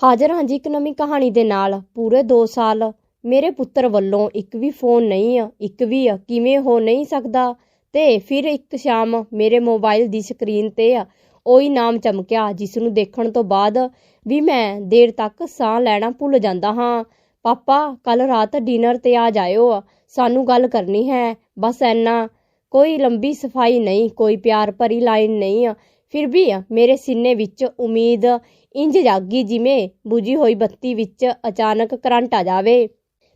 ਹਾਜ਼ਰ ਹਾਂ ਜੀ ਇੱਕ ਨਵੀਂ ਕਹਾਣੀ ਦੇ ਨਾਲ। ਪੂਰੇ 2 ਸਾਲ ਮੇਰੇ ਪੁੱਤਰ ਵੱਲੋਂ ਇੱਕ ਵੀ ਫੋਨ ਨਹੀਂ ਆ, ਇੱਕ ਵੀ ਆ, ਕਿਵੇਂ ਹੋ ਨਹੀਂ ਸਕਦਾ? ਤੇ ਫਿਰ ਇੱਕ ਸ਼ਾਮ ਮੇਰੇ ਮੋਬਾਈਲ ਦੀ ਸਕਰੀਨ ਤੇ ਆ, ਉਹੀ ਨਾਮ ਚਮਕਿਆ ਜਿਸ ਨੂੰ ਦੇਖਣ ਤੋਂ ਬਾਅਦ ਵੀ ਮੈਂ ਦੇਰ ਤੱਕ ਸਾਹ ਲੈਣਾ ਭੁੱਲ ਜਾਂਦਾ ਹਾਂ। ਪਾਪਾ ਕੱਲ ਰਾਤ ਡਿਨਰ ਤੇ ਆ ਜਾਇਓ ਸਾਨੂੰ ਗੱਲ ਕਰਨੀ ਹੈ, ਬਸ ਐਨਾ ਕੋਈ ਲੰਬੀ ਸਫ਼ਾਈ ਨਹੀਂ, ਕੋਈ ਪਿਆਰ ਭਰੀ ਲਾਈਨ ਨਹੀਂ ਆ, ਫਿਰ ਵੀ ਮੇਰੇ ਸੀਨੇ ਵਿੱਚ ਉਮੀਦ ਇੰਜ ਜਾਗੀ ਜਿਵੇਂ ਬੁਝੀ ਹੋਈ ਬੱਤੀ ਵਿੱਚ ਅਚਾਨਕ ਕਰੰਟ ਆ ਜਾਵੇ।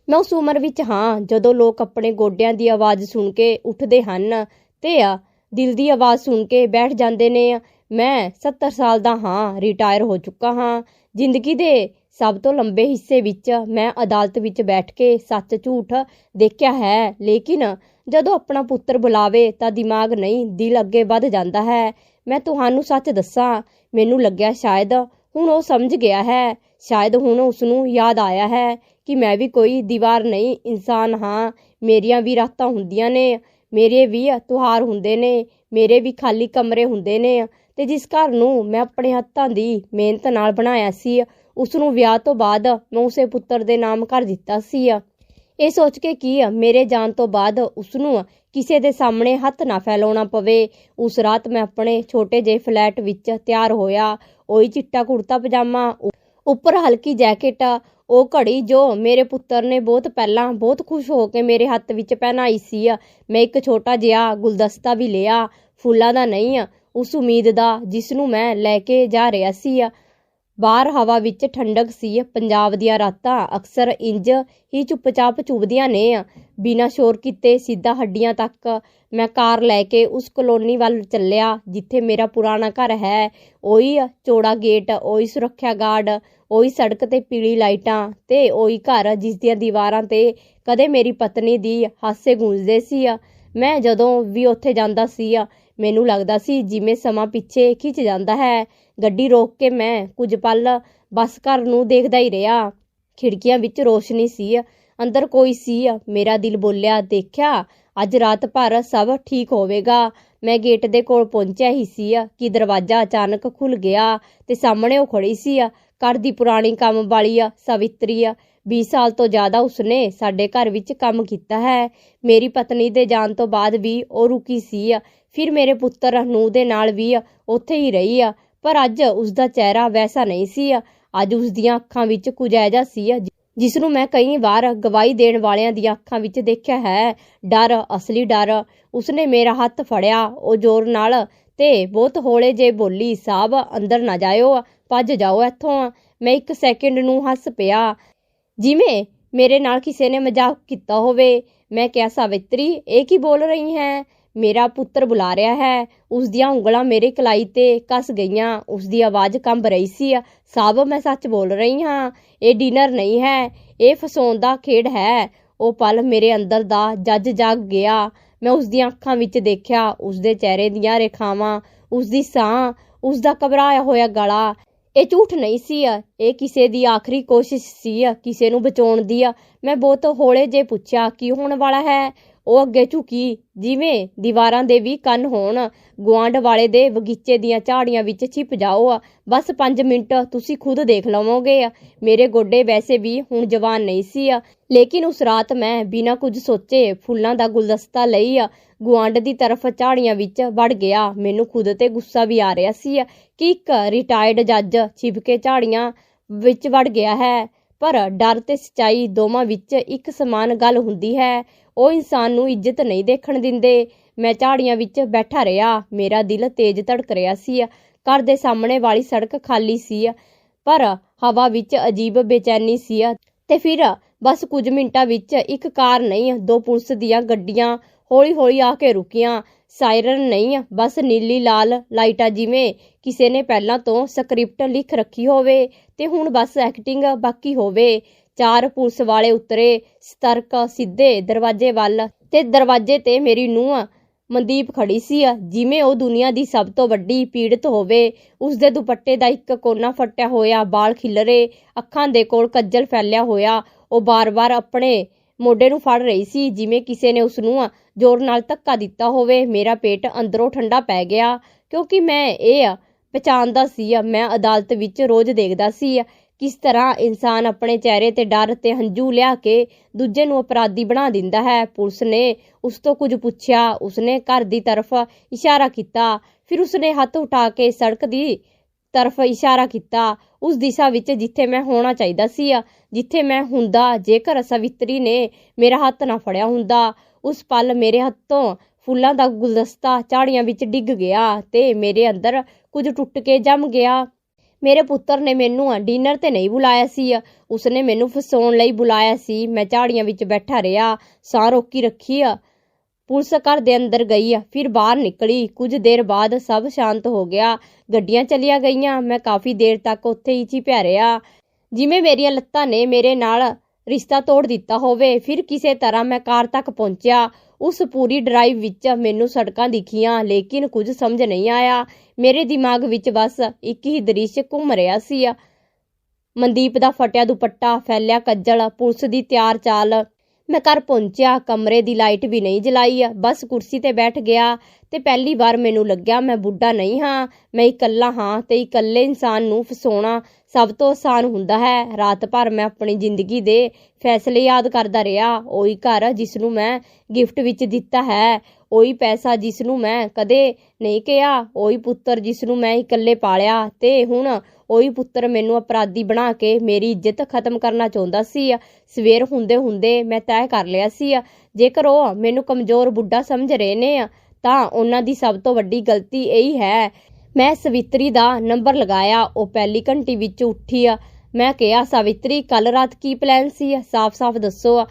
ਮੈਂ ਉਸ ਉਮਰ ਵਿੱਚ ਹਾਂ, ਜਦੋਂ ਲੋਕ ਆਪਣੇ ਗੋਡਿਆਂ ਦੀ ਆਵਾਜ਼ ਸੁਣ ਕੇ ਉੱਠਦੇ ਹਨ ਤੇ ਆ, ਦਿਲ ਦੀ ਆਵਾਜ਼ ਸੁਣ ਕੇ ਬੈਠ ਜਾਂਦੇ ਨੇ ਮੈਂ 70 ਸਾਲ ਦਾ ਹਾਂ, ਰਿਟਾਇਰ ਹੋ ਚੁੱਕਾ ਹਾਂ। ਜ਼ਿੰਦਗੀ ਦੇ ਸਭ ਤੋਂ ਲੰਬੇ ਹਿੱਸੇ ਵਿੱਚ ਮੈਂ ਅਦਾਲਤ ਵਿੱਚ ਬੈਠ ਕੇ ਸੱਚ ਝੂਠ ਦੇਖਿਆ ਹੈ, ਲੇਕਿਨ ਜਦੋਂ ਆਪਣਾ ਪੁੱਤਰ ਬੁਲਾਵੇ ਤਾਂ ਦਿਮਾਗ ਨਹੀਂ, ਦਿਲ ਅੱਗੇ ਵੱਧ ਜਾਂਦਾ ਹੈ। ਮੈਂ ਤੁਹਾਨੂੰ ਸੱਚ ਦੱਸਾਂ, ਮੈਨੂੰ ਲੱਗਿਆ ਸ਼ਾਇਦ ਹੁਣ ਉਹ ਸਮਝ ਗਿਆ ਹੈ। ਸ਼ਾਇਦ ਹੁਣ ਉਸ ਨੂੰ ਯਾਦ ਆਇਆ ਹੈ ਕਿ ਮੈਂ ਵੀ ਕੋਈ ਦੀਵਾਰ ਨਹੀਂ, ਇਨਸਾਨ ਹਾਂ। ਮੇਰੀਆਂ ਵੀ ਰਾਤਾਂ ਹੁੰਦੀਆਂ ਨੇ, ਮੇਰੇ ਵੀ ਤਿਉਹਾਰ ਹੁੰਦੇ ਨੇ, ਮੇਰੇ ਵੀ ਖਾਲੀ ਕਮਰੇ ਹੁੰਦੇ ਨੇ। ਤੇ ਜਿਸ ਘਰ ਨੂੰ ਮੈਂ ਆਪਣੇ ਹੱਥਾਂ ਦੀ ਮਿਹਨਤ ਨਾਲ ਬਣਾਇਆ ਸੀ ਉਸ ਨੂੰ ਵਿਆਹ ਤੋਂ ਬਾਅਦ ਮੈਂ ਉਸੇ ਪੁੱਤਰ ਦੇ ਨਾਮ ਕਰ ਦਿੱਤਾ ਸੀ। ਇਹ ਸੋਚ ਕੇ ਕੀ ਮੇਰੇ ਜਾਣ ਤੋਂ ਬਾਅਦ ਉਸ ਨੂੰ ਕਿਸੇ ਦੇ ਸਾਹਮਣੇ ਹੱਥ ਨਾ ਫੈਲਾਉਣਾ ਪਵੇ। ਉਸ ਰਾਤ ਮੈਂ ਆਪਣੇ ਛੋਟੇ ਜਿਹੇ ਫਲੈਟ ਵਿੱਚ ਤਿਆਰ ਹੋਇਆ। ਉਹੀ ਚਿੱਟਾ ਕੁੜਤਾ ਪਜਾਮਾ ਉੱਪਰ ਹਲਕੀ ਜੈਕਟ, ਉਹ ਘੜੀ ਜੋ ਮੇਰੇ ਪੁੱਤਰ ਨੇ ਬਹੁਤ ਪਹਿਲਾਂ ਬਹੁਤ ਖੁਸ਼ ਹੋ ਕੇ ਮੇਰੇ ਹੱਥ ਵਿੱਚ ਪਹਿਨਾਈ ਸੀ। ਮੈਂ ਇੱਕ ਛੋਟਾ ਜਿਹਾ ਗੁਲਦਸਤਾ ਵੀ ਲਿਆ, ਫੁੱਲਾਂ ਦਾ ਨਹੀਂ, ਉਸ ਉਮੀਦ ਦਾ ਜਿਸ ਨੂੰ ਮੈਂ ਲੈ ਕੇ ਜਾ ਰਿਹਾ ਸੀ। ਬਾਹਰ ਹਵਾ ਵਿੱਚ ਠੰਡਕ ਸੀ। ਪੰਜਾਬ ਦੀਆਂ ਰਾਤਾਂ ਅਕਸਰ ਇੰਜ ਹੀ ਚੁੱਪਚਾਪ ਚੁੱਭਦੀਆਂ ਨੇ। ਬਿਨਾਂ ਸ਼ੋਰ ਕੀਤੇ ਸਿੱਧਾ ਹੱਡੀਆਂ ਤੱਕ ਮੈਂ ਕਾਰ ਲੈ ਕੇ ਉਸ ਕਲੋਨੀ ਵੱਲ ਚੱਲਿਆ, ਜਿੱਥੇ ਮੇਰਾ ਪੁਰਾਣਾ ਘਰ ਹੈ। ਉਹੀ ਚੌੜਾ ਗੇਟ, ਉਹੀ ਸੁਰੱਖਿਆ ਗਾਰਡ, ਉਹੀ ਸੜਕ ਤੇ ਪੀਲੀ ਲਾਈਟਾਂ ਤੇ ਉਹੀ ਘਰ ਜਿਸ ਦੀਆਂ ਦੀਵਾਰਾਂ ਤੇ ਕਦੇ ਮੇਰੀ ਪਤਨੀ ਦੀ ਹਾਸੇ ਗੂੰਜਦੇ ਸੀ। ਮੈਂ ਜਦੋਂ ਵੀ ਉੱਥੇ ਜਾਂਦਾ ਸੀ ਮੈਨੂੰ ਲੱਗਦਾ ਸੀ ਜਿਵੇਂ ਸਮਾਂ ਪਿੱਛੇ ਖਿੱਚ ਜਾਂਦਾ ਹੈ। ਗੱਡੀ ਰੋਕ ਕੇ ਮੈਂ ਕੁਝ ਪਲ ਬਸ ਘਰ ਨੂੰ ਦੇਖਦਾ ਹੀ ਰਿਹਾ। ਖਿੜਕੀਆਂ ਵਿੱਚ ਰੋਸ਼ਨੀ ਸੀ, ਅੰਦਰ ਕੋਈ ਸੀ। ਮੇਰਾ ਦਿਲ ਬੋਲਿਆ, ਦੇਖਿਆ, ਅੱਜ ਰਾਤ ਭਰ ਸਭ ਠੀਕ ਹੋਵੇਗਾ। ਮੈਂ ਗੇਟ ਦੇ ਕੋਲ ਪਹੁੰਚਿਆ ਹੀ ਸੀ ਕਿ ਦਰਵਾਜ਼ਾ ਅਚਾਨਕ ਖੁੱਲ ਗਿਆ ਤੇ ਸਾਹਮਣੇ ਉਹ ਖੜੀ ਸੀ। ਘਰ ਦੀ ਪੁਰਾਣੀ ਕੰਮ ਵਾਲੀ ਸਵਿਤਰੀ 20 ਸਾਲ ਤੋਂ ਜ਼ਿਆਦਾ ਉਸਨੇ ਸਾਡੇ ਘਰ ਵਿੱਚ ਕੰਮ ਕੀਤਾ ਹੈ। ਮੇਰੀ ਪਤਨੀ ਦੇ ਜਾਣ ਤੋਂ ਬਾਅਦ ਵੀ ਉਹ ਰੁਕੀ ਸੀ। ਫਿਰ ਮੇਰੇ ਪੁੱਤਰ ਨੂੰ ਦੇ ਨਾਲ ਵੀ ਉੱਥੇ ਹੀ ਰਹੀ। ਆ ਪਰ ਅੱਜ ਉਸ ਦਾ ਚਿਹਰਾ ਵੈਸਾ ਨਹੀਂ ਸੀ। ਅੱਜ ਉਸ ਦੀਆਂ ਅੱਖਾਂ ਵਿੱਚ ਕੁਝ ਐਜਾ ਸੀ ਜਿਸ ਨੂੰ ਮੈਂ ਕਈ ਵਾਰ ਗਵਾਹੀ ਦੇਣ ਵਾਲਿਆਂ ਦੀਆਂ ਅੱਖਾਂ ਵਿੱਚ ਦੇਖਿਆ ਹੈ। ਡਰ, ਅਸਲੀ ਡਰ, ਉਸਨੇ ਮੇਰਾ ਹੱਥ ਫੜਿਆ। ਉਹ ਜ਼ੋਰ ਨਾਲ ਤੇ ਬਹੁਤ ਹੌਲੇ ਜੇ ਬੋਲੀ ਸਾਹਿਬ ਅੰਦਰ ਨਾ ਜਾਇਓ, ਭੱਜ ਜਾਓ ਇੱਥੋਂ। ਮੈਂ ਇੱਕ ਸੈਕਿੰਡ ਨੂੰ ਹੱਸ ਪਿਆ। ਜਿਵੇਂ ਮੇਰੇ ਨਾਲ ਕਿਸੇ ਨੇ ਮਜ਼ਾਕ ਕੀਤਾ ਹੋਵੇ, ਮੈਂ ਕਿਹਾ, ਸਾਵਿਤਰੀ, ਇਹ ਕੀ ਬੋਲ ਰਹੀ ਹੈ? ਮੇਰਾ ਪੁੱਤਰ ਬੁਲਾ ਰਿਹਾ ਹੈ। ਉਸ ਦੀਆਂ ਉਂਗਲਾਂ ਮੇਰੇ ਕਲਾਈ ਤੇ ਕੱਸ ਗਈਆਂ। ਉਸ ਦੀ ਆਵਾਜ਼ ਕੰਬ ਰਹੀ ਸੀ। ਸਾਬ, ਮੈਂ ਸੱਚ ਬੋਲ ਰਹੀ ਹਾਂ। ਇਹ ਡਿਨਰ ਨਹੀਂ ਹੈ। ਇਹ ਫਸਾਉਣ ਦਾ ਖੇਡ ਹੈ। ਉਹ ਪਲ ਮੇਰੇ ਅੰਦਰ ਦਾ ਜੱਜ ਜਾਗ ਗਿਆ। ਮੈਂ ਉਸ ਦੀਆਂ ਅੱਖਾਂ ਵਿੱਚ ਦੇਖਿਆ। ਉਸ ਦੇ ਚਿਹਰੇ ਦੀਆਂ ਰੇਖਾਵਾਂ, ਉਸ ਦੀ ਸਾਹ, ਉਸ ਦਾ ਘਬਰਾਇਆ ਹੋਇਆ ਗਲਾ। ਇਹ ਝੂਠ ਨਹੀਂ ਸੀ ਆ, ਇਹ ਕਿਸੇ ਦੀ ਆਖਰੀ ਕੋਸ਼ਿਸ਼ ਸੀ ਆ, ਕਿਸੇ ਨੂੰ ਬਚਾਉਣ ਦੀ ਆ। ਮੈਂ ਬਹੁਤ ਹੌਲੇ ਜੇ ਪੁੱਛਿਆ, ਕੀ ਹੋਣ ਵਾਲਾ ਹੈ? ਉਹ ਅੱਗੇ ਝੁਕੀ, ਜਿਵੇਂ ਦੀਵਾਰਾਂ ਦੇ ਵੀ ਕੰਨ ਹੋਣ ਗਵਾਂਡ ਵਾਲੇ ਦੇ ਬਗੀਚੇ ਦੀਆਂ ਝਾੜੀਆਂ ਵਿੱਚ ਛਿਪ ਜਾਓ। ਬਸ 5 ਮਿੰਟ ਤੁਸੀਂ ਖੁਦ ਦੇਖ ਲਵੋਗੇ। ਮੇਰੇ ਗੋਡੇ ਵੈਸੇ ਵੀ ਹੁਣ ਜਵਾਨ ਨਹੀਂ ਸੀ। ਲੇਕਿਨ ਉਸ ਰਾਤ ਮੈਂ ਬਿਨਾਂ ਕੁਝ ਸੋਚੇ ਫੁੱਲਾਂ ਦਾ ਗੁਲਦਸਤਾ ਲਈ ਗਵਾਂਡ ਦੀ ਤਰਫ ਝਾੜੀਆਂ ਵਿੱਚ ਵੜ ਗਿਆ। ਮੈਨੂੰ ਖੁਦ ਤੇ ਗੁੱਸਾ ਵੀ ਆ ਰਿਹਾ ਸੀ ਕਿ ਇੱਕ ਰਿਟਾਇਰਡ ਜੱਜ ਛਿਪ ਕੇ ਝਾੜੀਆਂ ਵਿੱਚ ਵੜ ਗਿਆ ਹੈ। ਪਰ ਡਰ ਤੇ ਸਚਾਈ ਦੋਵਾਂ ਵਿੱਚ ਇੱਕ ਸਮਾਨ ਗੱਲ ਹੁੰਦੀ ਹੈ। ਉਹ ਇਨਸਾਨ ਨੂੰ ਇੱਜ਼ਤ ਨਹੀਂ ਦੇਖਣ ਦਿੰਦੇ। ਮੈਂ ਝਾੜੀਆਂ ਵਿੱਚ ਬੈਠਾ ਰਿਹਾ। ਮੇਰਾ ਦਿਲ ਤੇਜ਼ ਧੜਕ ਰਿਹਾ ਸੀ। ਘਰ ਦੇ ਸਾਹਮਣੇ ਵਾਲੀ ਸੜਕ ਖਾਲੀ ਸੀ। ਪਰ ਹਵਾ ਵਿੱਚ ਅਜੀਬ ਬੇਚੈਨੀ ਸੀ। ਤੇ ਫਿਰ ਬਸ ਕੁਝ ਮਿੰਟਾਂ ਵਿੱਚ ਇੱਕ ਕਾਰ ਨਹੀਂ, ਦੋ ਪੁਲਿਸ ਦੀਆਂ ਗੱਡੀਆਂ ਹੌਲੀ-ਹੌਲੀ ਆ ਕੇ ਰੁਕੀਆਂ। ਸਾਇਰਨ ਨਹੀਂ, ਬਸ ਨੀਲੀ ਲਾਲ ਲਾਈਟਾਂ ਜਿਵੇਂ ਕਿਸੇ ਨੇ ਪਹਿਲਾਂ ਤੋਂ ਸਕ੍ਰਿਪਟ ਲਿਖ ਰੱਖੀ ਹੋਵੇ ਤੇ ਹੁਣ ਬਸ ਐਕਟਿੰਗ ਬਾਕੀ ਹੋਵੇ। ਚਾਰ ਪੁਲਿਸ ਵਾਲੇ ਉਤਰੇ, ਸਤਰਕ ਸਿੱਧੇ ਦਰਵਾਜ਼ੇ ਵੱਲ ਤੇ ਦਰਵਾਜ਼ੇ ਤੇ ਮੇਰੀ ਨੂੰਹ ਮਨਦੀਪ ਖੜੀ ਸੀ। ਜਿਵੇਂ ਉਹ ਦੁਨੀਆ ਦੀ ਸਭ ਤੋਂ ਵੱਡੀ ਪੀੜਤ ਹੋਵੇ ਉਸ ਦੇ ਦੁਪੱਟੇ ਦਾ ਇੱਕ ਕੋਨਾ ਫਟਿਆ ਹੋਇਆ, ਬਾਲ ਖਿਲਰੇ, ਅੱਖਾਂ ਦੇ ਕੋਲ ਕੱਜਲ ਫੈਲਿਆ ਹੋਇਆ, ਉਹ ਬਾਰ-ਬਾਰ ਆਪਣੇ ਮੋਢੇ ਨੂੰ ਫੜ ਰਹੀ ਸੀ। ਜਿਵੇਂ ਕਿਸੇ ਨੇ ਉਸ ਨੂੰ ਜ਼ੋਰ ਨਾਲ ਧੱਕਾ ਦਿੱਤਾ ਹੋਵੇ, ਮੇਰਾ ਪੇਟ ਅੰਦਰੋਂ ਠੰਡਾ ਪੈ ਗਿਆ, ਕਿਉਂਕਿ ਮੈਂ ਇਹ ਪਛਾਣਦਾ ਸੀ। ਮੈਂ ਅਦਾਲਤ ਵਿੱਚ ਰੋਜ਼ ਦੇਖਦਾ ਸੀ। ਕਿਸ ਤਰ੍ਹਾਂ ਇਨਸਾਨ ਆਪਣੇ ਚਿਹਰੇ ਤੇ ਡਰ ਤੇ ਹੰਝੂ ਲਿਆ ਕੇ ਦੂਜੇ ਨੂੰ ਅਪਰਾਧੀ ਬਣਾ ਦਿੰਦਾ ਹੈ? ਪੁਲਿਸ ਨੇ ਉਸ ਤੋਂ ਕੁਝ ਪੁੱਛਿਆ। ਉਸਨੇ ਘਰ ਦੀ ਤਰਫ ਇਸ਼ਾਰਾ ਕੀਤਾ। ਫਿਰ ਉਸਨੇ ਹੱਥ ਉਠਾ ਕੇ ਸੜਕ ਦੀ ਤਰਫ ਇਸ਼ਾਰਾ ਕੀਤਾ। ਉਸ ਦਿਸ਼ਾ ਵਿੱਚ ਜਿੱਥੇ ਮੈਂ ਹੋਣਾ ਚਾਹੀਦਾ ਸੀ, ਜਿੱਥੇ ਮੈਂ ਹੁੰਦਾ, ਜੇਕਰ ਸਵਿਤਰੀ ਨੇ ਮੇਰਾ ਹੱਥ ਨਾ ਫੜਿਆ ਹੁੰਦਾ, ਉਸ ਪਲ ਮੇਰੇ ਹੱਥੋਂ ਫੁੱਲਾਂ ਦਾ ਗੁਲਦਸਤਾ ਝਾੜੀਆਂ ਵਿੱਚ ਡਿੱਗ ਗਿਆ ਤੇ ਮੇਰੇ ਅੰਦਰ ਕੁਝ ਟੁੱਟ ਕੇ ਜੰਮ ਗਿਆ। ਮੇਰੇ ਪੁੱਤਰ ਨੇ ਮੈਨੂੰ ਡਿਨਰ ਤੇ ਨਹੀਂ ਬੁਲਾਇਆ ਸੀ ਉਸਨੇ ਮੈਨੂੰ ਫਸਾਉਣ ਲਈ ਬੁਲਾਇਆ ਸੀ। ਮੈਂ ਝਾੜੀਆਂ ਵਿੱਚ ਬੈਠਾ ਰਿਹਾ, ਸਾਹ ਰੋਕੀ ਰੱਖੀ ਪੁਲਿਸ ਘਰ ਦੇ ਅੰਦਰ ਗਈ ਫਿਰ ਬਾਹਰ ਨਿਕਲੀ। ਕੁਝ ਦੇਰ ਬਾਅਦ ਸਭ ਸ਼ਾਂਤ ਹੋ ਗਿਆ। ਗੱਡੀਆਂ ਚਲੀਆਂ ਗਈਆਂ। ਮੈਂ ਕਾਫੀ ਦੇਰ ਤੱਕ ਉੱਥੇ ਹੀ ਚਿਪਿਆ ਰਿਹਾ। ਜਿਵੇਂ ਮੇਰੀਆਂ ਲੱਤਾਂ ਨੇ ਮੇਰੇ ਨਾਲ ਰਿਸ਼ਤਾ ਤੋੜ ਦਿੱਤਾ ਹੋਵੇ, ਫਿਰ ਕਿਸੇ ਤਰ੍ਹਾਂ ਮੈਂ ਕਾਰ ਤੱਕ ਪਹੁੰਚਿਆ। ਉਸ ਪੂਰੀ ਡਰਾਈਵ ਵਿੱਚ ਮੈਨੂੰ ਸੜਕਾਂ ਦਿਖੀਆਂ, ਲੇਕਿਨ ਕੁਝ ਸਮਝ ਨਹੀਂ ਆਇਆ। ਮੇਰੇ ਦਿਮਾਗ ਵਿੱਚ ਬਸ ਇੱਕ ਹੀ ਦ੍ਰਿਸ਼ ਘੁੰਮ ਰਿਹਾ ਸੀ। ਮਨਦੀਪ ਦਾ ਫਟਿਆ ਦੁਪੱਟਾ ਫੈਲਿਆ ਕੱਜਲ, ਪੁਲਿਸ ਦੀ ਤਿਆਰ ਚਾਲ। ਮੈਂ ਘਰ ਪਹੁੰਚਿਆ, ਕਮਰੇ ਦੀ ਲਾਈਟ ਵੀ ਨਹੀਂ ਜਲਾਈ ਬਸ ਕੁਰਸੀ ਤੇ ਬੈਠ ਗਿਆ ਤੇ ਪਹਿਲੀ ਵਾਰ ਮੈਨੂੰ ਲੱਗਿਆ ਮੈਂ ਬੁੱਢਾ ਨਹੀਂ ਹਾਂ, ਮੈਂ ਇਕੱਲਾ ਹਾਂ ਤੇ ਇਕੱਲੇ ਇਨਸਾਨ ਨੂੰ ਫਸਾਉਣਾ ਸਭ ਤੋਂ ਆਸਾਨ ਹੁੰਦਾ ਹੈ। ਰਾਤ ਭਰ ਮੈਂ ਆਪਣੀ ਜ਼ਿੰਦਗੀ ਦੇ ਫੈਸਲੇ ਯਾਦ ਕਰਦਾ ਰਿਹਾ, ਉਹੀ ਘਰ ਜਿਸ ਨੂੰ ਮੈਂ ਗਿਫਟ ਵਿੱਚ ਦਿੱਤਾ ਹੈ, ਉਹੀ ਪੈਸਾ ਜਿਸ ਨੂੰ ਮੈਂ ਕਦੇ ਨਹੀਂ ਕਿਹਾ, ਉਹੀ ਪੁੱਤਰ ਜਿਸ ਨੂੰ ਮੈਂ ਇਕੱਲੇ ਪਾਲਿਆ ਤੇ ਹੁਣ ਉਹੀ ਪੁੱਤਰ ਮੈਨੂੰ ਅਪਰਾਧੀ ਬਣਾ ਕੇ ਮੇਰੀ ਇੱਜ਼ਤ ਖਤਮ ਕਰਨਾ ਚਾਹੁੰਦਾ ਸੀ ਸਵੇਰ ਹੁੰਦੇ ਹੁੰਦੇ ਮੈਂ ਤੈਅ ਕਰ ਲਿਆ ਸੀ ਜੇਕਰ ਉਹ ਮੈਨੂੰ ਕਮਜ਼ੋਰ ਬੁੱਢਾ ਸਮਝ ਰਹੇ ਨੇ ਤਾਂ ਉਹਨਾਂ ਦੀ ਸਭ ਤੋਂ ਵੱਡੀ ਗਲਤੀ ਇਹੀ ਹੈ। ਮੈਂ ਸਵਿਤਰੀ ਦਾ ਨੰਬਰ ਲਗਾਇਆ, ਉਹ ਪਹਿਲੀ ਘੰਟੀ ਵਿੱਚ ਉੱਠੀ ਆ। ਮੈਂ ਕਿਹਾ, ਸਵਿਤਰੀ ਕੱਲ ਰਾਤ ਕੀ ਪਲਾਨ ਸੀ ਸਾਫ਼-ਸਾਫ਼ ਦੱਸੋ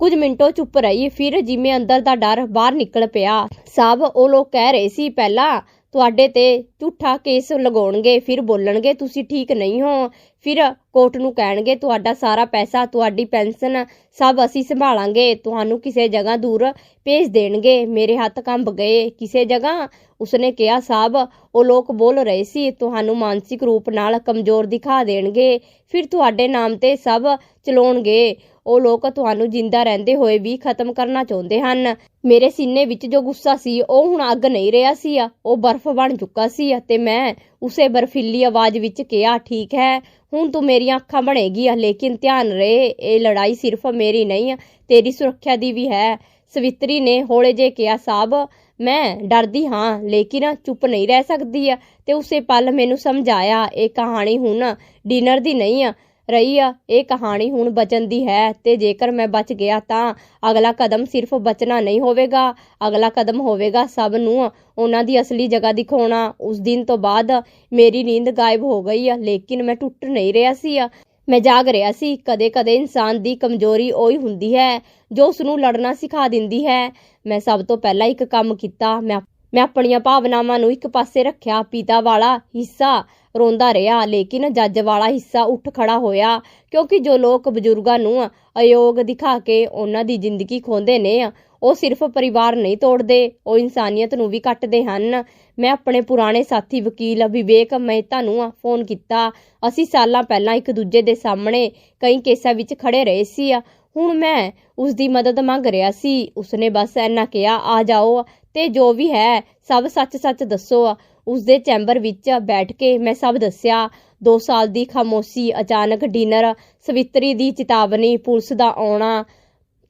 ਕੁਝ ਮਿੰਟੋ ਚੁੱਪ ਰਹੀ, ਫਿਰ ਜਿਵੇਂ ਅੰਦਰ ਦਾ ਡਰ ਬਾਹਰ ਨਿਕਲ ਪਿਆ। ਸਭ ਉਹ ਲੋਕ ਕਹਿ ਰਹੇ ਸੀ, ਪਹਿਲਾਂ ਤੁਹਾਡੇ ਤੇ ਝੂਠਾ ਕੇਸ ਲਗਾਉਣਗੇ, ਫਿਰ ਬੋਲਣਗੇ, ਤੁਸੀਂ ਠੀਕ ਨਹੀਂ ਹੋ। ਫਿਰ ਕੋਰਟ ਨੂੰ ਕਹਿਣਗੇ, ਤੁਹਾਡਾ ਸਾਰਾ ਪੈਸਾ, ਤੁਹਾਡੀ ਪੈਨਸ਼ਨ ਸਭ ਅਸੀਂ ਸੰਭਾਲਾਂਗੇ, ਤੁਹਾਨੂੰ ਕਿਸੇ ਜਗ੍ਹਾ ਦੂਰ ਭੇਜ ਦੇਣਗੇ। ਮੇਰੇ ਹੱਥ ਕੰਬ ਗਏ। ਕਿਸੇ ਜਗ੍ਹਾ? ਉਸਨੇ ਕਿਹਾ ਸਾਹਿਬ ਉਹ ਲੋਕ ਬੋਲ ਰਹੇ ਸੀ, ਤੁਹਾਨੂੰ ਮਾਨਸਿਕ ਰੂਪ ਨਾਲ ਕਮਜ਼ੋਰ ਦਿਖਾ ਦੇਣਗੇ। ਫਿਰ ਤੁਹਾਡੇ ਨਾਮ ਤੇ ਸਭ ਚਲਾਉਣਗੇ। ਉਹ ਲੋਕ ਤੁਹਾਨੂੰ ਜਿੰਦਾ ਰਹਿੰਦੇ ਹੋਏ ਵੀ ਖਤਮ ਕਰਨਾ ਚਾਹੁੰਦੇ ਹਨ। ਮੇਰੇ ਸੀਨੇ ਵਿੱਚ ਜੋ ਗੁੱਸਾ ਸੀ, ਉਹ ਹੁਣ ਅੱਗ ਨਹੀਂ ਰਿਹਾ ਸੀ। ਉਹ ਬਰਫ਼ ਬਣ ਚੁੱਕਾ ਸੀ ਤੇ ਮੈਂ ਉਸੇ ਬਰਫੀਲੀ ਆਵਾਜ਼ ਵਿੱਚ ਕਿਹਾ, ਠੀਕ ਹੈ, ਹੁਣ ਤੂੰ ਮੇਰੀਆਂ ਅੱਖਾਂ ਬਣੇਗੀ ਲੇਕਿਨ ਧਿਆਨ ਰਹੇ ਇਹ ਲੜਾਈ ਸਿਰਫ ਮੇਰੀ ਨਹੀਂ ਤੇਰੀ ਸੁਰੱਖਿਆ ਦੀ ਵੀ ਹੈ। ਸਵਿਤਰੀ ਨੇ ਹੌਲੇ ਜੇ ਕਿਹਾ, ਸਾਬ, ਮੈਂ ਡਰਦੀ ਹਾਂ, ਲੇਕਿਨ ਚੁੱਪ ਨਹੀਂ ਰਹਿ ਸਕਦੀ ਤੇ ਉਸੇ ਪਲ ਮੈਨੂੰ ਸਮਝਾਇਆ, ਇਹ ਕਹਾਣੀ ਹੁਣ ਡਿਨਰ ਦੀ ਨਹੀਂ ਆ ਰਹੀ ਆ, ਇਹ ਕਹਾਣੀ ਹੁਣ ਬਚਣ ਦੀ ਹੈ ਤੇ ਜੇਕਰ ਮੈਂ ਬਚ ਗਿਆ ਤਾਂ ਅਗਲਾ ਕਦਮ ਸਿਰਫ ਬਚਣਾ ਨਹੀਂ ਹੋਵੇਗਾ। ਅਗਲਾ ਕਦਮ ਹੋਵੇਗਾ ਸਭ ਨੂੰ ਉਹਨਾਂ ਦੀ ਅਸਲੀ ਜਗ੍ਹਾ ਦਿਖਾਉਣਾ। ਉਸ ਦਿਨ ਤੋਂ ਬਾਅਦ ਮੇਰੀ ਨੀਂਦ ਗਾਇਬ ਹੋ ਗਈ ਆ, ਲੇਕਿਨ ਮੈਂ ਟੁੱਟ ਨਹੀਂ ਰਿਹਾ ਸੀ ਆ। ਮੈਂ ਜਾਗ ਰਿਹਾ ਸੀ, ਕਦੇ-ਕਦੇ ਇਨਸਾਨ ਦੀ ਕਮਜ਼ੋਰੀ ਉਹੀ ਹੁੰਦੀ ਹੈ ਜੋ ਉਸ ਨੂੰ ਲੜਨਾ ਸਿਖਾ ਦਿੰਦੀ ਹੈ। ਮੈਂ ਸਭ ਤੋਂ ਪਹਿਲਾਂ ਇੱਕ ਕੰਮ ਕੀਤਾ, ਮੈਂ ਮੈਂ ਆਪਣੀਆਂ ਭਾਵਨਾਵਾਂ ਨੂੰ ਇੱਕ ਪਾਸੇ ਰੱਖਿਆ, ਪਿਤਾ ਵਾਲਾ ਹਿੱਸਾ ਰੋਂਦਾ ਰਿਹਾ। ਲੇਕਿਨ ਜੱਜ ਵਾਲਾ ਹਿੱਸਾ ਉੱਠ ਖੜਾ ਹੋਇਆ, ਕਿਉਂਕਿ ਜੋ ਲੋਕ ਬਜ਼ੁਰਗਾਂ ਨੂੰ ਅਯੋਗ ਦਿਖਾ ਕੇ ਉਹਨਾਂ ਦੀ ਜ਼ਿੰਦਗੀ ਖੋਂਦੇ ਨੇ, ਉਹ ਸਿਰਫ ਪਰਿਵਾਰ ਨਹੀਂ ਤੋੜਦੇ, ਉਹ ਇਨਸਾਨੀਅਤ ਨੂੰ ਵੀ ਕੱਟਦੇ ਹਨ। ਮੈਂ ਆਪਣੇ ਪੁਰਾਣੇ ਸਾਥੀ ਵਕੀਲ ਵਿਵੇਕ ਮਹਿਤਾ ਨੂੰ ਫੋਨ ਕੀਤਾ। ਅਸੀਂ ਸਾਲਾਂ ਪਹਿਲਾਂ ਇੱਕ ਦੂਜੇ ਦੇ ਸਾਹਮਣੇ ਕਈ ਕੇਸਾਂ ਵਿੱਚ ਖੜੇ ਰਹੇ ਸੀ। ਹੁਣ ਮੈਂ ਉਸ ਦੀ ਮਦਦ ਮੰਗ ਰਿਹਾ ਸੀ। ਉਸਨੇ ਬਸ ਐਨਾ ਕਿਹਾ, ਆ ਜਾਓ ਤੇ ਜੋ ਵੀ ਹੈ, ਸਭ ਸੱਚ-ਸੱਚ ਦੱਸੋ। ਉਸ ਦੇ ਚੈਂਬਰ ਵਿੱਚ ਬੈਠ ਕੇ ਮੈਂ ਸਭ ਦੱਸਿਆ। 2 ਸਾਲ ਦੀ ਖਾਮੋਸ਼ੀ, ਅਚਾਨਕ ਡਿਨਰ, ਸਵਿਤਰੀ ਦੀ ਚੇਤਾਵਨੀ, ਪੁਲਿਸ ਦਾ ਆਉਣਾ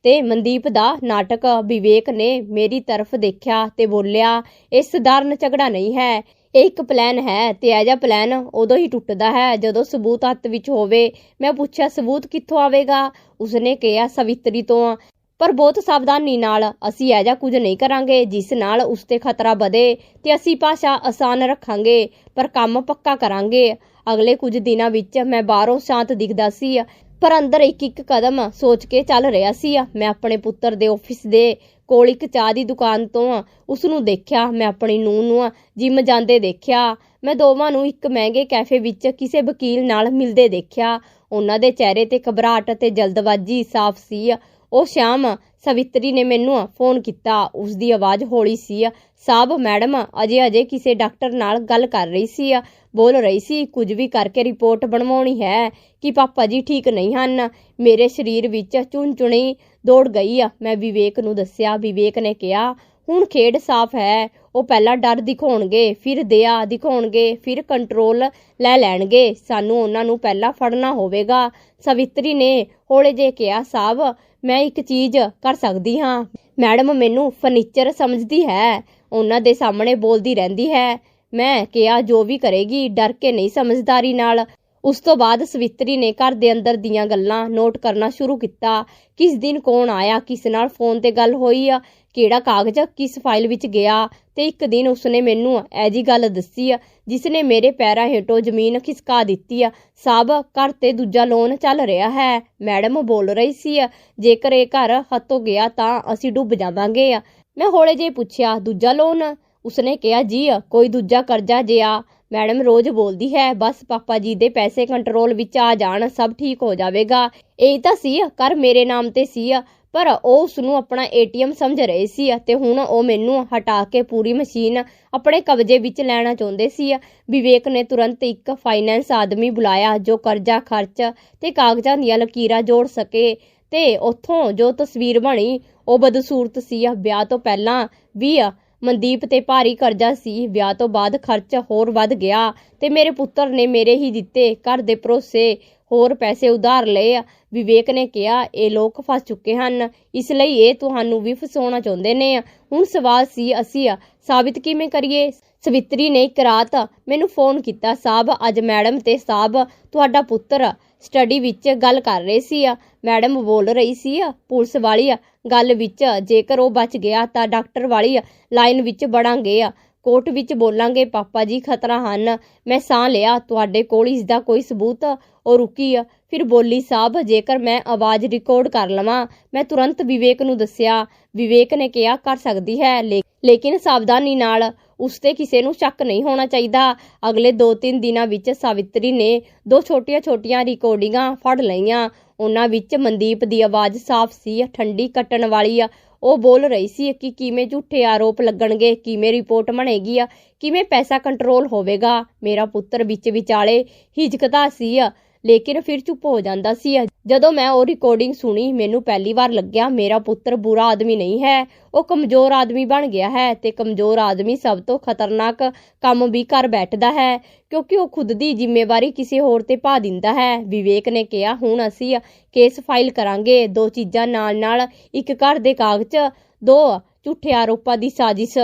ਤੇ ਮਨਦੀਪ ਦਾ ਨਾਟਕ। ਵਿਵੇਕ ਨੇ ਮੇਰੀ ਤਰਫ ਦੇਖਿਆ ਤੇ ਬੋਲਿਆ ਇਹ ਸਧਾਰਨ ਝਗੜਾ ਨਹੀਂ ਹੈ। ਇਹ ਇੱਕ ਪਲਾਨ ਹੈ ਤੇ ਇਹ ਜਿਹਾ ਪਲਾਨ ਉਦੋਂ ਹੀ ਟੁੱਟਦਾ ਹੈ ਜਦੋਂ ਸਬੂਤ ਹੱਥ ਵਿੱਚ ਹੋਵੇ। ਮੈਂ ਪੁੱਛਿਆ, ਸਬੂਤ ਕਿੱਥੋਂ ਆਵੇਗਾ? ਉਸਨੇ ਕਿਹਾ, ਸਵਿਤਰੀ ਤੋਂ। ਪਰ ਬਹੁਤ ਸਾਵਧਾਨੀ ਨਾਲ ਅਸੀਂ ਐਜਾ ਕੁਝ ਨਹੀਂ ਕਰਾਂਗੇ, ਜਿਸ ਨਾਲ ਉਸ ਤੇ ਖਤਰਾ ਵਧੇ ਤੇ ਅਸੀਂ ਭਾਸ਼ਾ ਆਸਾਨ ਰੱਖਾਂਗੇ, ਪਰ ਕੰਮ ਪੱਕਾ ਕਰਾਂਗੇ। ਅਗਲੇ ਕੁਝ ਦਿਨਾਂ ਵਿੱਚ ਮੈਂ ਬਾਹਰੋਂ ਸ਼ਾਂਤ ਦਿਖਦਾ ਸੀ, ਪਰ ਅੰਦਰ ਇੱਕ ਇੱਕ ਕਦਮ ਸੋਚ ਕੇ ਚੱਲ ਰਿਹਾ ਸੀ। ਮੈਂ ਆਪਣੇ ਪੁੱਤਰ ਦੇ ਆਫਿਸ ਦੇ ਕੋਲ ਇੱਕ ਚਾਹ ਦੀ ਦੁਕਾਨ ਤੋਂ ਉਸ ਨੂੰ ਦੇਖਿਆ। ਮੈਂ ਆਪਣੀ ਨੂੰਹ ਨੂੰ ਜਿਮ ਜਾਂਦੇ ਦੇਖਿਆ। ਮੈਂ ਦੋਵਾਂ ਨੂੰ ਇੱਕ ਮਹਿੰਗੇ ਕੈਫੇ ਵਿੱਚ ਕਿਸੇ ਵਕੀਲ ਨਾਲ ਮਿਲਦੇ ਦੇਖਿਆ। ਉਹਨਾਂ ਦੇ ਚਿਹਰੇ ਤੇ ਘਬਰਾਹਟ ਤੇ ਜਲਦਬਾਜ਼ੀ ਸਾਫ਼ ਸੀ। ਉਹ ਸ਼ਾਮ ਸਵਿਤਰੀ ਨੇ ਮੈਨੂੰ ਫੋਨ ਕੀਤਾ। ਉਸ ਦੀ ਆਵਾਜ਼ ਹੌਲੀ ਸੀ। ਸਾਬ ਮੈਡਮ, ਅਜੇ ਅਜੇ ਕਿਸੇ ਡਾਕਟਰ ਨਾਲ ਗੱਲ ਕਰ ਰਹੀ ਸੀ, ਬੋਲ ਰਹੀ ਸੀ, ਕੁਝ ਵੀ ਕਰਕੇ ਰਿਪੋਰਟ ਬਣਵਾਉਣੀ ਹੈ ਕਿ ਪਾਪਾ ਜੀ ਠੀਕ ਨਹੀਂ ਹਨ। ਮੇਰੇ ਸਰੀਰ ਵਿੱਚ ਚੁੰਚੁਣੀ ਦੌੜ ਗਈ। ਆ ਮੈਂ ਵਿਵੇਕ ਨੂੰ ਦੱਸਿਆ। ਵਿਵੇਕ ਨੇ ਕਿਹਾ, ਹੁਣ ਖੇਡ ਸਾਫ਼ ਹੈ। ਉਹ ਪਹਿਲਾਂ ਡਰ ਦਿਖਾਉਣਗੇ, ਫਿਰ ਦਇਆ ਦਿਖਾਉਣਗੇ, ਫਿਰ ਕੰਟਰੋਲ ਲੈ ਲੈਣਗੇ। ਸਾਨੂੰ ਉਹਨਾਂ ਨੂੰ ਪਹਿਲਾਂ ਫੜਨਾ ਹੋਵੇਗਾ। ਸਵਿਤਰੀ ਨੇ ਹੌਲੇ ਜਿਹੇ ਕਿਹਾ ਸਾਹਿਬ ਮੈਂ ਇੱਕ ਚੀਜ਼ ਕਰ ਸਕਦੀ ਹਾਂ। ਮੈਡਮ ਮੈਨੂੰ ਫਰਨੀਚਰ ਸਮਝਦੀ ਹੈ। ਉਹਨਾਂ ਦੇ ਸਾਹਮਣੇ ਬੋਲਦੀ ਰਹਿੰਦੀ ਹੈ। ਮੈਂ ਕਿਹਾ, ਜੋ ਵੀ ਕਰੇਗੀ, ਡਰ ਕੇ ਨਹੀਂ ਸਮਝਦਾਰੀ ਨਾਲ। ਉਸ ਤੋਂ ਬਾਅਦ ਸਵਿਤਰੀ ਨੇ ਘਰ ਦੇ ਅੰਦਰ ਦੀਆਂ ਗੱਲਾਂ ਨੋਟ ਕਰਨਾ ਸ਼ੁਰੂ ਕੀਤਾ। ਕਿਸ ਦਿਨ ਕੌਣ ਆਇਆ, ਕਿਸ ਨਾਲ ਫੋਨ ਤੇ ਗੱਲ ਹੋਈ ਆ ਕਿਹੜਾ ਕਾਗਜ਼ ਕਿਸ ਫਾਈਲ ਵਿੱਚ ਗਿਆ ਤੇ ਇੱਕ ਦਿਨ ਉਸਨੇ ਮੈਨੂੰ ਐਜੀ ਗੱਲ ਦੱਸੀ ਆ ਜਿਸ ਨੇ ਮੇਰੇ ਪੈਰਾਂ ਹੇਠੋਂ ਜ਼ਮੀਨ ਖਿਸਕਾ ਦਿੱਤੀ ਆ ਸਭ ਘਰ ਤੇ ਦੂਜਾ ਲੋਨ ਚੱਲ ਰਿਹਾ ਹੈ, ਮੈਡਮ ਬੋਲ ਰਹੀ ਸੀ ਜੇਕਰ ਇਹ ਘਰ ਹੱਥੋਂ ਗਿਆ ਤਾਂ ਅਸੀਂ ਡੁੱਬ ਜਾਵਾਂਗੇ ਮੈਂ ਹੌਲੇ ਜੇ ਪੁੱਛਿਆ, ਦੂਜਾ ਲੋਨ? ਉਸਨੇ ਕਿਹਾ, ਜੀ, ਕੋਈ ਦੂਜਾ ਕਰਜ਼ਾ ਜਿਆ ਮੈਡਮ ਰੋਜ਼ ਬੋਲਦੀ ਹੈ, ਬਸ ਪਾਪਾ ਜੀ ਦੇ ਪੈਸੇ ਕੰਟਰੋਲ ਵਿੱਚ ਆ ਜਾਣ, ਸਭ ਠੀਕ ਹੋ ਜਾਵੇਗਾ। ਇਹ ਤਾਂ ਸੀ ਕਰ ਮੇਰੇ ਨਾਮ ਤੇ ਸੀ ਪਰ ਉਹ ਉਸ ਨੂੰ ਆਪਣਾ ਏਟੀਐਮ ਸਮਝ ਰਹੇ ਸੀ ਤੇ ਹੁਣ ਉਹ ਮੈਨੂੰ ਹਟਾ ਕੇ ਪੂਰੀ ਮਸ਼ੀਨ ਆਪਣੇ ਕਬਜ਼ੇ ਵਿੱਚ ਲੈਣਾ ਚਾਹੁੰਦੇ ਸੀ। ਵਿਵੇਕ ਨੇ ਤੁਰੰਤ ਇੱਕ ਫਾਈਨੈਂਸ ਆਦਮੀ ਬੁਲਾਇਆ ਜੋ ਕਰਜ਼ਾ, ਖਰਚ ਤੇ ਕਾਗਜ਼ਾਂ ਦੀਆਂ ਲਕੀਰਾਂ ਜੋੜ ਸਕੇ ਤੇ ਉੱਥੋਂ ਜੋ ਤਸਵੀਰ ਬਣੀ ਉਹ ਬਦਸੂਰਤ ਸੀ। ਵਿਆਹ ਤੋਂ ਪਹਿਲਾਂ ਵੀ ਮਨਦੀਪ ਤੇ ਭਾਰੀ ਕਰਜ਼ਾ ਸੀ। ਵਿਆਹ ਤੋਂ ਬਾਅਦ ਖਰਚ ਹੋਰ ਵੱਧ ਗਿਆ ਤੇ ਮੇਰੇ ਪੁੱਤਰ ਨੇ ਮੇਰੇ ਹੀ ਦਿੱਤੇ। ਘਰ ਦੇ ਭਰੋਸੇ ਹੋਰ ਪੈਸੇ ਉਧਾਰ ਲਏ ਆ। ਵਿਵੇਕ ਨੇ ਕਿਹਾ, ਇਹ ਲੋਕ ਫਸ ਚੁੱਕੇ ਹਨ। ਇਸ ਲਈ ਇਹ ਤੁਹਾਨੂੰ ਵੀ ਫਸਾਉਣਾ ਚਾਹੁੰਦੇ ਨੇ ਹੁਣ ਸਵਾਲ ਸੀ ਅਸੀਂ ਸਾਬਿਤ ਕਿਵੇਂ ਕਰੀਏ? ਸਵਿਤਰੀ ਨੇ ਇੱਕ ਰਾਤ ਮੈਨੂੰ ਫੋਨ ਕੀਤਾ ਸਾਹਿਬ ਅੱਜ ਮੈਡਮ ਤੇ ਸਾਹਿਬ ਤੁਹਾਡਾ ਪੁੱਤਰ ਸਟੱਡੀ ਵਿੱਚ ਗੱਲ ਕਰ ਰਹੇ ਸੀ ਆ। ਮੈਡਮ ਬੋਲ ਰਹੀ ਸੀ ਆ, ਪੁਲਿਸ ਵਾਲੀ ਆ, ਗੱਲ ਵਿੱਚ ਜੇਕਰ ਉਹ ਬਚ ਗਿਆ ਤਾਂ ਡਾਕਟਰ ਵਾਲੀ ਲਾਈਨ ਵਿੱਚ ਵੜਾਂਗੇ ਕੋਰਟ ਵਿੱਚ ਬੋਲਾਂਗੇ, ਪਾਪਾ ਜੀ, ਖਤਰਾ ਹਨ। ਮੈਂ ਸਾਹ ਲਿਆ, ਤੁਹਾਡੇ ਕੋਲ ਇਸ ਦਾ ਕੋਈ ਸਬੂਤ ਉਹ ਰੁਕੀ ਫਿਰ ਬੋਲੀ ਸਾਹਿਬ ਜੇਕਰ ਮੈਂ ਆਵਾਜ਼ ਰਿਕਾਰਡ ਕਰ ਲਵਾਂ, ਮੈਂ ਤੁਰੰਤ ਵਿਵੇਕ ਨੂੰ ਦੱਸਿਆ। ਵਿਵੇਕ ਨੇ ਕਿਹਾ, ਕਰ ਸਕਦੀ ਹੈ ਲੇਕਿਨ ਸਾਵਧਾਨੀ ਨਾਲ ਉਸ ਤੇ ਕਿਸੇ ਨੂੰ ਸ਼ੱਕ ਨਹੀਂ ਹੋਣਾ ਚਾਹੀਦਾ। ਅਗਲੇ 2-3 ਦਿਨਾਂ ਵਿੱਚ ਸਾਵਿਤਰੀ ਨੇ ਦੋ ਛੋਟੀਆਂ-ਛੋਟੀਆਂ ਰਿਕਾਰਡਿੰਗਾਂ ਫੜ ਲਈਆਂ। ਉਹਨਾਂ ਵਿੱਚ ਮਨਦੀਪ ਦੀ ਆਵਾਜ਼ ਸਾਫ਼ ਸੀ, ਠੰਡੀ ਕੱਟਣ ਵਾਲੀ ਆ। ਉਹ ਬੋਲ ਰਹੀ ਸੀ ਕਿ ਕਿਵੇਂ ਝੂਠੇ ਆਰੋਪ ਲੱਗਣਗੇ, ਕਿਵੇਂ ਰਿਪੋਰਟ ਬਣੇਗੀ ਆ, ਕਿਵੇਂ ਪੈਸਾ ਕੰਟਰੋਲ ਹੋਵੇਗਾ। ਮੇਰਾ ਪੁੱਤਰ ਵਿੱਚ ਵਿਚਾਲੇ ਹਿਜਕਦਾ ਸੀ ਆ। ਲੇਕਿਨ ਫਿਰ ਚੁੱਪ ਹੋ ਜਾਂਦਾ ਸੀ। ਜਦੋਂ ਮੈਂ ਉਹ ਰਿਕਾਰਡਿੰਗ ਸੁਣੀ, ਮੈਨੂੰ ਪਹਿਲੀ ਵਾਰ ਲੱਗਿਆ, ਮੇਰਾ ਪੁੱਤਰ ਬੁਰਾ ਆਦਮੀ ਨਹੀਂ ਹੈ, ਉਹ ਕਮਜ਼ੋਰ ਆਦਮੀ ਬਣ ਗਿਆ ਹੈ ਤੇ ਕਮਜ਼ੋਰ ਆਦਮੀ ਸਭ ਤੋਂ ਖਤਰਨਾਕ ਕੰਮ ਵੀ ਕਰ ਬੈਠਦਾ ਹੈ, ਕਿਉਂਕਿ ਉਹ ਖੁਦ ਦੀ ਜ਼ਿੰਮੇਵਾਰੀ ਕਿਸੇ ਹੋਰ ਤੇ ਪਾ ਦਿੰਦਾ ਹੈ। ਵਿਵੇਕ ਨੇ ਕਿਹਾ, ਹੁਣ ਅਸੀਂ ਕੇਸ ਫਾਈਲ ਕਰਾਂਗੇ। ਦੋ ਚੀਜ਼ਾਂ ਨਾਲ-ਨਾਲ ਇੱਕ ਘਰ ਦੇ ਕਾਗਜ਼, ਦੋ ਝੂਠੇ ਆਰੋਪਾਂ ਦੀ ਸਾਜ਼ਿਸ਼।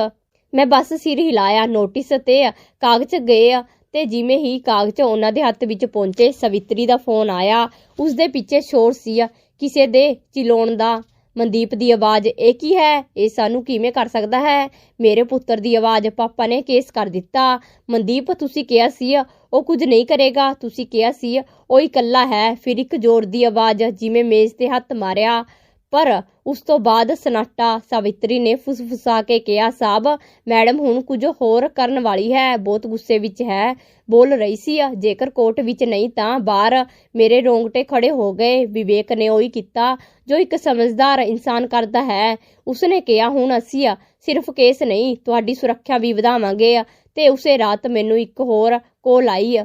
ਮੈਂ ਬਸ ਸਿਰ ਹਿਲਾਇਆ, ਨੋਟਿਸ ਤੇ ਕਾਗਜ਼ ਗਏ ਤੇ ਜਿਵੇਂ ਹੀ ਕਾਗਜ਼ ਉਹਨਾਂ ਦੇ ਹੱਥ ਵਿੱਚ ਪਹੁੰਚੇ, ਸਵਿਤਰੀ ਦਾ ਫੋਨ ਆਇਆ। ਉਸ ਦੇ ਪਿੱਛੇ ਸ਼ੋਰ ਸੀ, ਕਿਸੇ ਦੇ ਚਿਲਾਉਣ ਦਾ। ਮਨਦੀਪ ਦੀ ਆਵਾਜ਼, ਇਹ ਕੀ ਹੈ? ਇਹ ਸਾਨੂੰ ਕਿਵੇਂ ਕਰ ਸਕਦਾ ਹੈ? ਮੇਰੇ ਪੁੱਤਰ ਦੀ ਆਵਾਜ਼, ਪਾਪਾ ਨੇ ਕੇਸ ਕਰ ਦਿੱਤਾ। ਮਨਦੀਪ, ਤੁਸੀਂ ਕਿਹਾ ਸੀ, ਉਹ ਕੁਝ ਨਹੀਂ ਕਰੇਗਾ। ਤੁਸੀਂ ਕਿਹਾ ਸੀ, ਉਹ ਇਕੱਲਾ ਹੈ। ਫਿਰ ਇੱਕ ਜ਼ੋਰ ਦੀ ਆਵਾਜ਼, ਜਿਵੇਂ ਮੇਜ਼ ਤੇ ਹੱਥ ਮਾਰਿਆ। ਪਰ ਉਸ ਤੋਂ ਬਾਅਦ ਸਨਾਟਾ ਸਾਵਿਤਰੀ ਨੇ ਫੁਸਫੁਸਾ ਕੇ ਕਿਹਾ, ਸਾਬ, ਮੈਡਮ, ਹੁਣ ਕੁਝ ਹੋਰ ਕਰਨ ਵਾਲੀ ਹੈ, ਬਹੁਤ ਗੁੱਸੇ ਵਿੱਚ ਹੈ, ਬੋਲ ਰਹੀ ਸੀ। ਜੇਕਰ ਕੋਰਟ ਵਿੱਚ ਨਹੀਂ ਤਾਂ ਬਾਹਰ ਮੇਰੇ ਰੋਂਗਟੇ ਖੜੇ ਹੋ ਗਏ। ਵਿਵੇਕ ਨੇ ਉਹੀ ਕੀਤਾ, ਜੋ ਇੱਕ ਸਮਝਦਾਰ ਇਨਸਾਨ ਕਰਦਾ ਹੈ। ਉਸਨੇ ਕਿਹਾ, ਹੁਣ ਅਸੀਂ ਸਿਰਫ ਕੇਸ ਨਹੀਂ, ਤੁਹਾਡੀ ਸੁਰੱਖਿਆ ਵੀ ਵਧਾਵਾਂਗੇ। ਤੇ ਉਸੇ ਰਾਤ ਮੈਨੂੰ ਇੱਕ ਹੋਰ ਕੋਲ ਆਈ।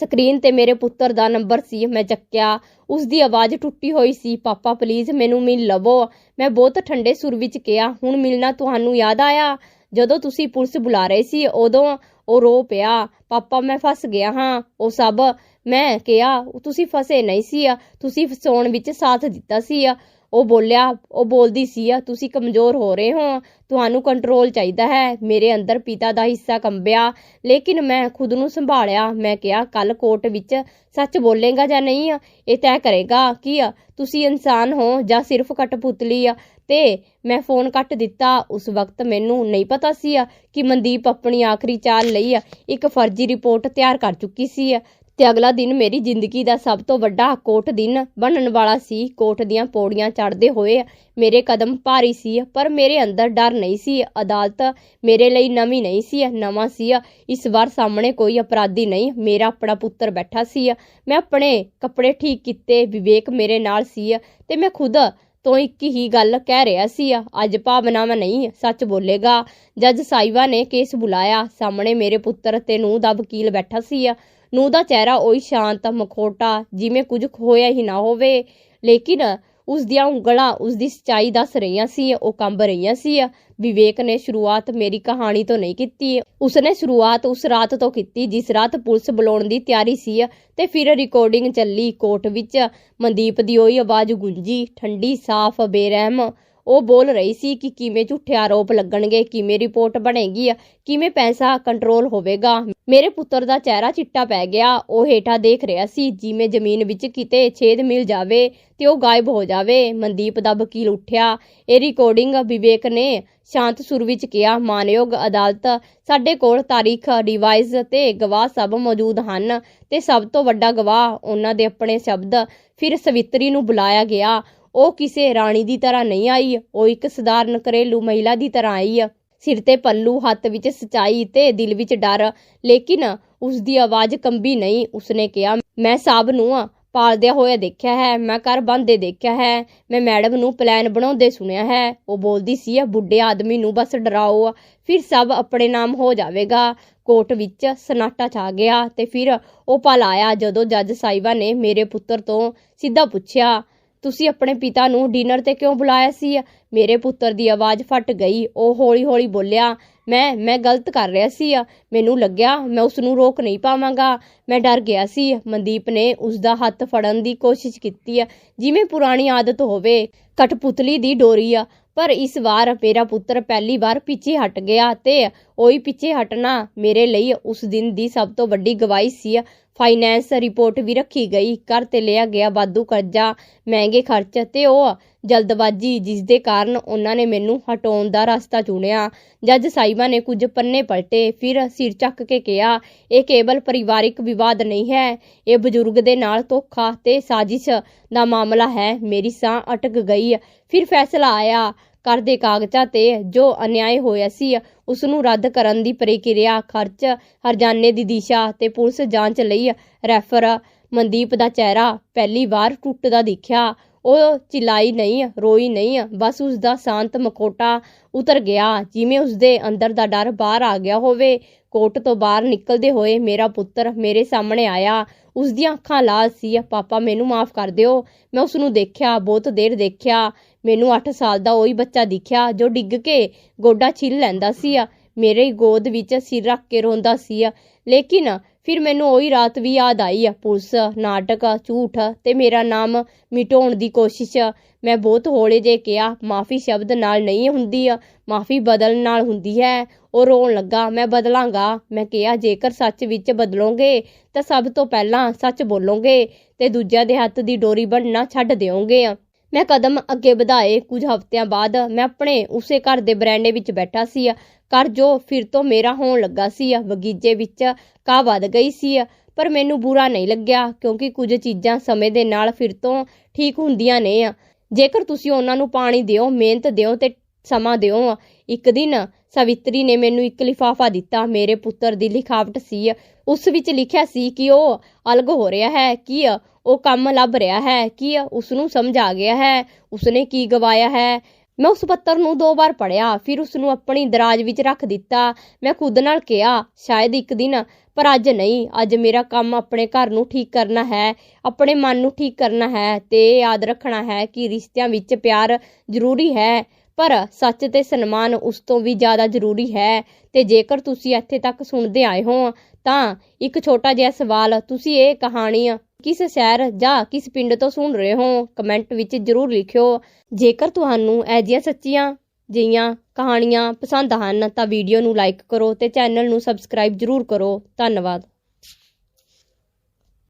ਸਕਰੀਨ ਤੇ ਮੇਰੇ ਪੁੱਤਰ ਦਾ ਨੰਬਰ ਸੀ, ਮੈਂ ਚੱਕਿਆ। ਉਸ ਦੀ ਆਵਾਜ਼ ਟੁੱਟੀ ਹੋਈ ਸੀ, ਪਾਪਾ ਪਲੀਜ਼ ਮੈਨੂੰ ਮਿਲ ਲਵੋ। ਮੈਂ ਬਹੁਤ ਠੰਡੇ ਸੁਰ ਵਿੱਚ ਕਿਹਾ, ਹੁਣ ਮਿਲਣਾ ਤੁਹਾਨੂੰ ਯਾਦ ਆਇਆ? ਜਦੋਂ ਤੁਸੀਂ ਪੁਲਿਸ ਬੁਲਾ ਰਹੇ ਸੀ, ਉਦੋਂ ਉਹ ਰੋ ਪਿਆ, ਪਾਪਾ, ਮੈਂ ਫਸ ਗਿਆ ਹਾਂ। ਉਹ ਸਭ ਮੈਂ ਕਿਹਾ, ਤੁਸੀਂ ਫਸੇ ਨਹੀਂ ਸੀ, ਤੁਸੀਂ ਫਸਾਉਣ ਵਿੱਚ ਸਾਥ ਦਿੱਤਾ ਸੀ। ਉਹ ਬੋਲਿਆ, ਉਹ ਬੋਲਦੀ ਸੀ ਆ, ਤੁਸੀਂ ਕਮਜ਼ੋਰ ਹੋ ਰਹੇ ਹੋ, ਤੁਹਾਨੂੰ ਕੰਟਰੋਲ ਚਾਹੀਦਾ ਹੈ। ਮੇਰੇ ਅੰਦਰ ਪਿਤਾ ਦਾ ਹਿੱਸਾ ਕੰਬਿਆ, ਲੇਕਿਨ ਮੈਂ ਖੁਦ ਨੂੰ ਸੰਭਾਲਿਆ। ਮੈਂ ਕਿਹਾ ਕੱਲ ਕੋਰਟ ਵਿੱਚ ਸੱਚ ਬੋਲੇਗਾ ਜਾਂ ਨਹੀਂ? ਇਹ ਤੈਅ ਕਰੇਗਾ ਕੀ ਤੁਸੀਂ ਇਨਸਾਨ ਹੋ ਜਾਂ ਸਿਰਫ ਕਟਪੁਤਲੀ ਆ। ਤੇ ਮੈਂ ਫੋਨ ਕੱਟ ਦਿੱਤਾ। ਉਸ ਵਕਤ ਮੈਨੂੰ ਨਹੀਂ ਪਤਾ ਸੀ ਕਿ ਮਨਦੀਪ ਆਪਣੀ ਆਖਰੀ ਚਾਲ ਲਈ ਇੱਕ ਫਰਜ਼ੀ ਰਿਪੋਰਟ ਤਿਆਰ ਕਰ ਚੁੱਕੀ ਸੀ। ਤੇ ਅਗਲਾ ਦਿਨ ਮੇਰੀ ਜ਼ਿੰਦਗੀ ਦਾ ਸਭ ਤੋਂ ਵੱਡਾ ਕੋਟ ਦਿਨ ਬਣਨ ਵਾਲਾ ਸੀ। ਕੋਟ ਦੀਆਂ ਪੌੜੀਆਂ ਚੜ੍ਹਦੇ ਹੋਏ ਮੇਰੇ ਕਦਮ ਭਾਰੀ ਸੀ, ਪਰ ਮੇਰੇ ਅੰਦਰ ਡਰ ਨਹੀਂ ਸੀ। ਅਦਾਲਤ ਮੇਰੇ ਲਈ ਨਵੀਂ ਨਹੀਂ ਸੀ, ਨਵਾਂ ਸੀ। ਇਸ ਵਾਰ ਸਾਹਮਣੇ ਕੋਈ ਅਪਰਾਧੀ ਨਹੀਂ, ਮੇਰਾ ਆਪਣਾ ਪੁੱਤਰ ਬੈਠਾ ਸੀ। ਮੈਂ ਆਪਣੇ ਕੱਪੜੇ ਠੀਕ ਕੀਤੇ, ਵਿਵੇਕ ਮੇਰੇ ਨਾਲ ਸੀ ਤੇ ਮੈਂ ਖੁਦ ਤੋਂ ਇੱਕ ਹੀ ਗੱਲ ਕਹਿ ਰਿਹਾ ਸੀ, ਅੱਜ ਭਾਵਨਾਵਾਂ ਨਹੀਂ, ਸੱਚ ਬੋਲੇਗਾ। ਜੱਜ ਸਾਈਵਾ ਨੇ ਕੇਸ ਬੁਲਾਇਆ। ਸਾਹਮਣੇ ਮੇਰੇ ਪੁੱਤਰ ਤੇ ਨੂੰ ਦਾ ਵਕੀਲ ਬੈਠਾ ਸੀ। ਨੂੰ ਦਾ ਚਿਹਰਾ ਉਹੀ ਸ਼ਾਂਤ, ਮਖੋਟਾ, ਜਿਵੇਂ ਕੁਝ ਖੋਇਆ ਹੀ ਨਾ ਹੋਵੇ। ਲੇਕਿਨ ਉਸ ਦੀਆਂ ਉਂਗਲਾਂ, ਉਸ ਦੀ ਸੱਚਾਈ ਦੱਸ ਰਹੀਆਂ ਸੀ, ਉਹ ਕੰਬ ਰਹੀਆਂ ਸੀ। ਵਿਵੇਕ ਨੇ ਸ਼ੁਰੂਆਤ ਮੇਰੀ ਕਹਾਣੀ ਤੋਂ ਨਹੀਂ ਕੀਤੀ। ਉਸਨੇ ਸ਼ੁਰੂਆਤ ਉਸ ਰਾਤ ਤੋਂ ਕੀਤੀ, ਜਿਸ ਰਾਤ ਪੁਲਿਸ ਬੁਲਾਉਣ ਦੀ ਤਿਆਰੀ ਸੀ ਤੇ ਫਿਰ ਰਿਕਾਰਡਿੰਗ ਚੱਲੀ ਕੋਰਟ ਵਿੱਚ। ਮਨਦੀਪ ਦੀ ਉਹੀ ਆਵਾਜ਼ ਗੂੰਜੀ, ਠੰਡੀ, ਸਾਫ਼, ਬੇਰਹਿਮ। ਉਹ ਬੋਲ ਰਹੀ ਸੀ ਕਿ ਕਿਵੇਂ ਝੂਠੇ ਆਰੋਪ ਲੱਗਣਗੇ, ਕਿਵੇਂ ਰਿਪੋਰਟ ਬਣੇਗੀ, ਕਿਵੇਂ ਪੈਸਾ ਕੰਟਰੋਲ ਹੋਵੇਗਾ। ਮੇਰੇ ਪੁੱਤਰ ਦਾ ਚਿਹਰਾ ਚਿੱਟਾ ਪੈ ਗਿਆ। ਉਹ ਹੇਠਾਂ ਦੇਖ ਰਿਹਾ ਸੀ, ਜਿਵੇਂ ਜ਼ਮੀਨ ਵਿੱਚ ਕਿਤੇ ਛੇਦ ਮਿਲ ਜਾਵੇ ਤੇ ਉਹ ਗਾਇਬ ਹੋ ਜਾਵੇ। ਮਨਦੀਪ ਦਾ ਵਕੀਲ ਉੱਠਿਆ। ਇਹ ਰਿਕਾਰਡਿੰਗ ਵਿਵੇਕ ਨੇ ਸ਼ਾਂਤ ਸੁਰ ਵਿੱਚ ਕਿਹਾ, ਮਾਨਯੋਗ ਅਦਾਲਤ, ਸਾਡੇ ਕੋਲ ਤਾਰੀਖ ਡਿਵਾਈਸ ਤੇ ਗਵਾਹ ਸਭ ਮੌਜੂਦ ਹਨ ਤੇ ਸਭ ਤੋਂ ਵੱਡਾ ਗਵਾਹ ਉਹਨਾਂ ਦੇ ਆਪਣੇ ਸ਼ਬਦ, ਫਿਰ ਸਵਿਤਰੀ ਨੂੰ ਬੁਲਾਇਆ ਗਿਆ। ਉਹ ਕਿਸੇ ਰਾਣੀ ਦੀ ਤਰ੍ਹਾਂ ਨਹੀਂ ਆਈ। ਉਹ ਇੱਕ ਸਧਾਰਨ ਘਰੇਲੂ ਮਹਿਲਾ ਦੀ ਤਰ੍ਹਾਂ ਆਈ ਸਿਰ ਤੇ ਪੱਲੂ, ਹੱਥ ਵਿੱਚ ਸਚਾਈ ਤੇ ਦਿਲ ਵਿੱਚ ਡਰ। ਲੇਕਿਨ ਉਸ ਦੀ ਆਵਾਜ਼ ਕੰਬੀ ਨਹੀਂ। ਉਸਨੇ ਕਿਹਾ, ਮੈਂ ਸਭ ਨੂੰ ਪਾਲਦਿਆ ਹੋਇਆ ਦੇਖਿਆ ਹੈ, ਮੈਂ ਘਰ ਬੰਦੇ ਦੇਖਿਆ ਹੈ, ਮੈਂ ਮੈਡਮ ਨੂੰ ਪਲਾਨ ਬਣਾਉਂਦੇ ਸੁਣਿਆ ਹੈ। ਉਹ ਬੋਲਦੀ ਸੀ ਬੁੱਢੇ ਆਦਮੀ ਨੂੰ ਬਸ ਡਰਾਓ, ਫਿਰ ਸਭ ਆਪਣੇ ਨਾਮ ਹੋ ਜਾਵੇਗਾ। ਕੋਰਟ ਵਿੱਚ ਸਨਾਟਾ ਛਾ ਗਿਆ ਤੇ ਫਿਰ ਉਹ ਪਲ ਆਇਆ ਜਦੋਂ ਜੱਜ ਸਾਹਿਬਾ ਨੇ ਮੇਰੇ ਪੁੱਤਰ ਤੋਂ ਸਿੱਧਾ ਪੁੱਛਿਆ ਤੁਸੀਂ ਆਪਣੇ ਪਿਤਾ ਨੂੰ ਡਿਨਰ ਤੇ ਕਿਉਂ ਬੁਲਾਇਆ ਸੀ? ਮੇਰੇ ਪੁੱਤਰ ਦੀ ਆਵਾਜ਼ ਫਟ ਗਈ। ਉਹ ਹੌਲੀ-ਹੌਲੀ ਬੋਲਿਆ, ਮੈਂ ਮੈਂ ਗਲਤ ਕਰ ਰਿਹਾ ਸੀ। ਮੈਨੂੰ ਲੱਗਿਆ ਮੈਂ ਉਸ ਨੂੰ ਰੋਕ ਨਹੀਂ ਪਾਵਾਂਗਾ। ਮੈਂ ਡਰ ਗਿਆ ਸੀ। ਮਨਦੀਪ ਨੇ ਉਸ ਦਾ ਹੱਥ ਫੜਨ ਦੀ ਕੋਸ਼ਿਸ਼ ਕੀਤੀ। ਜਿਵੇਂ ਪੁਰਾਣੀ ਆਦਤ ਹੋਵੇ ਕਟਪੁਤਲੀ ਦੀ ਡੋਰੀ। ਆ ਪਰ ਇਸ ਵਾਰ ਮੇਰਾ ਪੁੱਤਰ ਪਹਿਲੀ ਵਾਰ ਪਿੱਛੇ ਹਟ ਗਿਆ ਤੇ ਉਹੀ ਪਿੱਛੇ ਹਟਣਾ ਮੇਰੇ ਲਈ ਉਸ ਦਿਨ ਦੀ ਸਭ ਤੋਂ ਵੱਡੀ ਗਵਾਹੀ ਸੀ। ਫਾਈਨੈਂਸ ਰਿਪੋਰਟ ਵੀ ਰੱਖੀ ਗਈ। ਕਰ ਤੇ ਲਿਆ ਗਿਆ ਵਾਧੂ ਕਰਜ਼ਾ, ਮਹਿੰਗੇ ਖਰਚ ਤੇ ਉਹ ਜਲਦਬਾਜ਼ੀ ਜਿਸ ਦੇ ਕਾਰਨ ਉਹਨਾਂ ਨੇ ਮੈਨੂੰ ਹਟਾਉਣ ਦਾ ਰਸਤਾ ਚੁਣਿਆ। ਜੱਜ ਸਾਈਬਾ ਨੇ ਕੁਝ ਪੰਨੇ ਪਲਟੇ, ਫਿਰ ਸਿਰ ਚੱਕ ਕੇ ਕਿਹਾ, ਇਹ ਕੇਵਲ ਪਰਿਵਾਰਿਕ ਵਿਵਾਦ ਨਹੀਂ ਹੈ, ਇਹ ਬਜ਼ੁਰਗ ਦੇ ਨਾਲ ਧੋਖਾ ਤੇ ਸਾਜ਼ਿਸ਼ ਦਾ ਮਾਮਲਾ ਹੈ। ਮੇਰੀ ਸਾਹ ਅਟਕ ਗਈ। ਫਿਰ ਫੈਸਲਾ ਆਇਆ। ਘਰ ਦੇ ਕਾਗਜ਼ਾਂ ਤੇ ਜੋ ਅਨਿਆਏ ਹੋਇਆ ਸੀ ਉਸ ਨੂੰ ਰੱਦ ਕਰਨ ਦੀ ਪ੍ਰਕਿਰਿਆ, ਖਰਚ, ਹਰਜਾਨੇ ਦੀ ਦਿਸ਼ਾ ਤੇ ਪੁਲਿਸ ਜਾਂਚ ਲਈ ਰੈਫਰ ਮਨਦੀਪ ਦਾ ਚਿਹਰਾ ਪਹਿਲੀ ਵਾਰ ਟੁੱਟਦਾ ਦਿਖਿਆ। ਉਹ ਚਿਲਾਈ ਨਹੀਂ, ਰੋਈ ਨਹੀਂ, ਬਸ ਉਸ ਦਾ ਸ਼ਾਂਤ ਮਕੋਟਾ ਉਤਰ ਗਿਆ। ਜਿਵੇਂ ਉਸ ਦੇ ਅੰਦਰ ਦਾ ਡਰ ਬਾਹਰ ਆ ਗਿਆ ਹੋਵੇ ਕੋਟ ਤੋਂ ਬਾਹਰ ਨਿਕਲਦੇ ਹੋਏ ਮੇਰਾ ਪੁੱਤਰ ਮੇਰੇ ਸਾਹਮਣੇ ਆਇਆ। ਉਸ ਦੀਆਂ ਅੱਖਾਂ ਲਾਲ ਸੀ। ਪਾਪਾ, ਮੈਨੂੰ ਮਾਫ ਕਰ ਦਿਓ। ਮੈਂ ਉਸ ਨੂੰ ਦੇਖਿਆ, ਬਹੁਤ ਦੇਰ ਦੇਖਿਆ। ਮੈਨੂੰ 8 ਸਾਲ ਦਾ ਉਹੀ ਬੱਚਾ ਦਿਖਿਆ ਜੋ ਡਿੱਗ ਕੇ ਗੋਡਾ ਛਿੱਲ ਲੈਂਦਾ ਸੀ। ਮੇਰੇ ਗੋਦ ਵਿੱਚ ਸਿਰ ਰੱਖ ਕੇ ਰੋਂਦਾ ਸੀ। ਲੇਕਿਨ ਫਿਰ ਮੈਨੂੰ ਉਹੀ ਰਾਤ ਵੀ ਯਾਦ ਆਈ ਆ, ਪੁਲਿਸ, ਨਾਟਕ, ਝੂਠ ਤੇ ਮੇਰਾ ਨਾਮ ਮਿਟਾਉਣ ਦੀ ਕੋਸ਼ਿਸ਼। ਮੈਂ ਬਹੁਤ ਹੌਲੇ ਜੇ ਕਿਹਾ, ਮਾਫੀ ਸ਼ਬਦ ਨਾਲ ਨਹੀਂ ਹੁੰਦੀ ਮਾਫੀ ਬਦਲਣ ਨਾਲ ਹੁੰਦੀ ਹੈ। ਉਹ ਰੋਣ ਲੱਗਾ, ਮੈਂ ਬਦਲਾਂਗਾ। ਮੈਂ ਕਿਹਾ, ਜੇਕਰ ਸੱਚ ਵਿੱਚ ਬਦਲੋਗੇ, ਤਾਂ ਸਭ ਤੋਂ ਪਹਿਲਾਂ ਸੱਚ ਬੋਲੋਗੇ ਤੇ ਦੂਜਿਆਂ ਦੇ ਹੱਥ ਦੀ ਡੋਰੀ ਬਣਨਾ ਛੱਡ ਦਿਓਗੇ। ਮੈਂ ਕਦਮ ਅੱਗੇ ਵਧਾਏ ਕੁਝ ਹਫ਼ਤਿਆਂ ਬਾਅਦ, ਮੈਂ ਆਪਣੇ ਉਸੇ ਘਰ ਦੇ ਬਰਾਂਡੇ ਵਿੱਚ ਬੈਠਾ ਸੀ। ਘਰ ਜੋ ਫਿਰ ਤੋਂ ਮੇਰਾ ਹੋਣ ਲੱਗਾ ਸੀ, ਬਗੀਚੇ ਵਿੱਚ ਕਾ ਵੱਧ ਗਈ ਸੀ। ਪਰ ਮੈਨੂੰ ਬੁਰਾ ਨਹੀਂ ਲੱਗਿਆ, ਕਿਉਂਕਿ ਕੁਝ ਚੀਜ਼ਾਂ ਸਮੇਂ ਦੇ ਨਾਲ ਫਿਰ ਤੋਂ ਠੀਕ ਹੁੰਦੀਆਂ ਨੇ। ਜੇਕਰ ਤੁਸੀਂ ਉਹਨਾਂ ਨੂੰ ਪਾਣੀ ਦਿਓ, ਮਿਹਨਤ ਦਿਓ ਤੇ ਸਮਾਂ ਦਿਓ। ਇੱਕ ਦਿਨ ਸਵਿਤਰੀ ਨੇ ਮੈਨੂੰ ਇੱਕ ਲਿਫਾਫਾ ਦਿੱਤਾ। ਮੇਰੇ ਪੁੱਤਰ ਦੀ ਲਿਖਾਵਟ ਸੀ ਉਸ ਵਿੱਚ ਲਿਖਿਆ ਸੀ ਕਿ ਉਹ ਅਲਗ ਹੋ ਰਿਹਾ ਹੈ, ਕੀ ਉਹ ਕੰਮ ਲੱਭ ਰਿਹਾ ਹੈ, ਕੀ ਉਸ ਨੂੰ ਸਮਝ ਆ ਗਿਆ ਹੈ, ਉਸਨੇ ਕੀ ਗਵਾਇਆ ਹੈ। ਮੈਂ ਉਸ ਪੱਤਰ ਨੂੰ ਦੋ ਵਾਰ ਪੜਿਆ ਫਿਰ ਉਸ ਨੂੰ ਆਪਣੀ ਦਰਾਜ ਵਿੱਚ ਰੱਖ ਦਿੱਤਾ। ਮੈਂ ਖੁਦ ਨਾਲ ਕਿਹਾ, ਸ਼ਾਇਦ ਇੱਕ ਦਿਨ, ਪਰ ਅੱਜ ਨਹੀਂ, ਅੱਜ ਮੇਰਾ ਕੰਮ ਆਪਣੇ ਘਰ ਨੂੰ ਠੀਕ ਕਰਨਾ ਹੈ, ਆਪਣੇ ਮਨ ਨੂੰ ਠੀਕ ਕਰਨਾ ਹੈ ਤੇ ਯਾਦ ਰੱਖਣਾ ਹੈ ਕਿ ਰਿਸ਼ਤਿਆਂ ਵਿੱਚ ਪਿਆਰ ਜ਼ਰੂਰੀ ਹੈ, ਪਰ ਸੱਚ ਤੇ ਸਨਮਾਨ ਉਸ ਤੋਂ ਵੀ ਜ਼ਿਆਦਾ ਜ਼ਰੂਰੀ ਹੈ ਤੇ ਜੇਕਰ ਤੁਸੀਂ ਇੱਥੇ ਤੱਕ ਸੁਣਦੇ ਆਏ ਹੋ ਤਾਂ ਇੱਕ ਛੋਟਾ ਜਿਹਾ ਸਵਾਲ, ਤੁਸੀਂ ਇਹ ਕਹਾਣੀ ਕਿਸ ਸ਼ਹਿਰ ਜਾਂ ਕਿਸ ਪਿੰਡ ਤੋਂ ਸੁਣ ਰਹੇ ਹੋ? ਕਮੈਂਟ ਵਿੱਚ ਜ਼ਰੂਰ ਲਿਖਿਓ। ਜੇਕਰ ਤੁਹਾਨੂੰ ਐਜੀਆਂ ਸੱਚੀਆਂ ਜਿਹੀਆਂ ਕਹਾਣੀਆਂ ਪਸੰਦ ਹਨ, ਤਾਂ ਵੀਡੀਓ ਨੂੰ ਲਾਈਕ ਕਰੋ ਤੇ ਚੈਨਲ ਨੂੰ ਸਬਸਕ੍ਰਾਈਬ ਜ਼ਰੂਰ ਕਰੋ। ਧੰਨਵਾਦ।